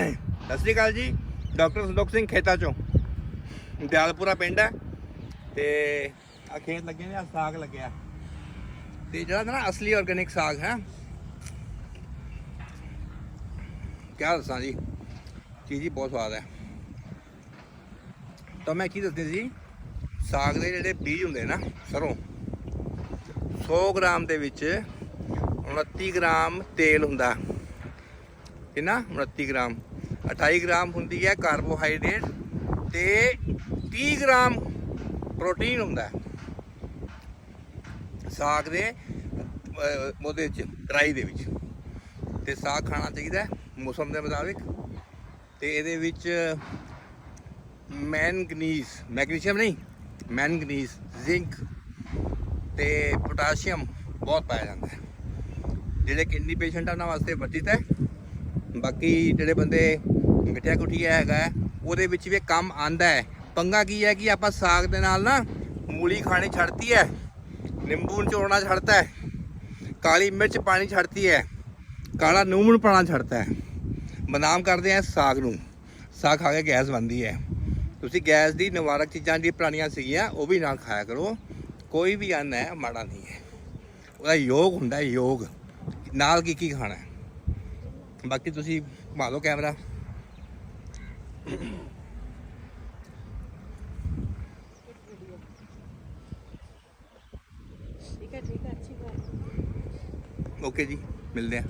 ਸਤਿ ਸ਼੍ਰੀ ਅਕਾਲ ਜੀ। ਡਾਕਟਰ ਸੰਦੋਖ ਸਿੰਘ ਖੇਤਾ ਚੋਂ। ਦਿਆਲਪੁਰਾ ਪਿੰਡ ਹੈ। ਤੇ ਆ ਖੇਤ ਲੱਗੇ ਨੇ ਆ ਸਾਗ ਲੱਗਿਆ। ਤੇ ਜਿਹੜਾ ਨਾ ਅਸਲੀ ਆਰਗੇਨਿਕ ਸਾਗ ਹੈ। ਕਿਆ ਦੱਸਾਂ ਜੀ? ਚੀਜ਼ ਹੀ ਬਹੁਤ ਸਵਾਦ ਹੈ। ਤਾਂ ਮੈਂ ਕੀ ਦੱਸਦੀ ਸੀ ਸਾਗ ਦੇ ਜਿਹੜੇ ਬੀਜ ਹੁੰਦੇ ਨਾ, ਸਰੋਂ। 100 ਗ੍ਰਾਮ ਦੇ ਵਿੱਚ 29 ਗ੍ਰਾਮ ਤੇਲ ਹੁੰਦਾ। ਕਿੰਨਾ? 29 ਗ੍ਰਾਮ। 28 ਗ੍ਰਾਮ ਹੁੰਦੀ ਹੈ ਕਾਰਬੋਹਾਈਡਰੇਟ ਤੇ 30 ਗ੍ਰਾਮ ਪ੍ਰੋਟੀਨ ਹੁੰਦਾ ਹੈ। ਸਾਗ ਦੇ ਉਹਦੇ ਚ ਡਰਾਈ ਦੇ ਵਿੱਚ। ਤੇ ਸਾਗ ਖਾਣਾ ਚਾਹੀਦਾ ਮੌਸਮ ਦੇ ਮੁਤਾਬਿਕ। ਤੇ ਇਹਦੇ ਵਿੱਚ ਮੈਂਗਨੀਜ਼, ਮੈਗਨੀਸ਼ੀਅਮ ਨਹੀਂ, ਮੈਂਗਨੀਜ਼, ਜ਼ਿੰਕ ਤੇ ਪੋਟਾਸ਼ੀਅਮ ਬਹੁਤ ਪਾਇਆ ਜਾਂਦਾ ਹੈ। ਜਿਹੜੇ ਕਿਡਨੀ ਪੇਸ਼ੈਂਟ ਆ ਉਹਨਾਂ ਵਾਸਤੇ ਵਰਜਿਤ ਹੈ। ਬਾਕੀ ਜਿਹੜੇ ਬੰਦੇ ਮਿੱਠਿਆ ਕੁੱਠੀਆ ਹੈਗਾ, ਉਹਦੇ ਵਿੱਚ ਵੀ ਕੰਮ ਆਂਦਾ ਹੈ। ਪੰਗਾ ਕੀ ਹੈ ਕਿ ਆਪਾਂ ਸਾਗ ਦੇ ਨਾਲ ਨਾ ਮੂਲੀ ਖਾਣੀ ਛੱਡਤੀ ਹੈ, ਨਿੰਬੂ ਨਿਚੋੜਨਾ ਛੱਡਤਾ ਹੈ, ਕਾਲੀ ਮਿਰਚ ਪਾਣੀ ਛੱਡਤੀ ਹੈ, ਕਾਲਾ ਨੂਣ ਪਾਣਾ ਛੱਡਤਾ ਹੈ। ਬਦਨਾਮ ਕਰਦੇ ਆ ਸਾਗ ਨੂੰ। ਸਾਗ ਖਾ ਕੇ ਗੈਸ ਬਣਦੀ ਹੈ। ਤੁਸੀਂ ਗੈਸ ਦੀ ਨਿਵਾਰਕ ਚੀਜ਼ਾਂ ਜਿਹੜੀ ਪੁਰਾਣੀਆਂ ਸੀਗੀਆਂ, ਉਹ ਵੀ ਨਾਲ ਖਾਇਆ ਕਰੋ। ਕੋਈ ਵੀ ਅੰਨ ਹੈ, ਮਾੜਾ ਨਹੀਂ ਹੈ। ਉਹਦਾ ਯੋਗ ਹੁੰਦਾ ਯੋਗ। ਨਾਲ ਕੀ ਕੀ ਖਾਣਾ ਬਾਕੀ ਤੁਸੀਂ ਘੁਮਾ ਲਓ ਕੈਮਰਾ। ਠੀਕ ਹੈ ਠੀਕ ਹੈ ਅੱਛੀ ਬਾਤ ਓਕੇ ਜੀ ਮਿਲਦੇ ਆ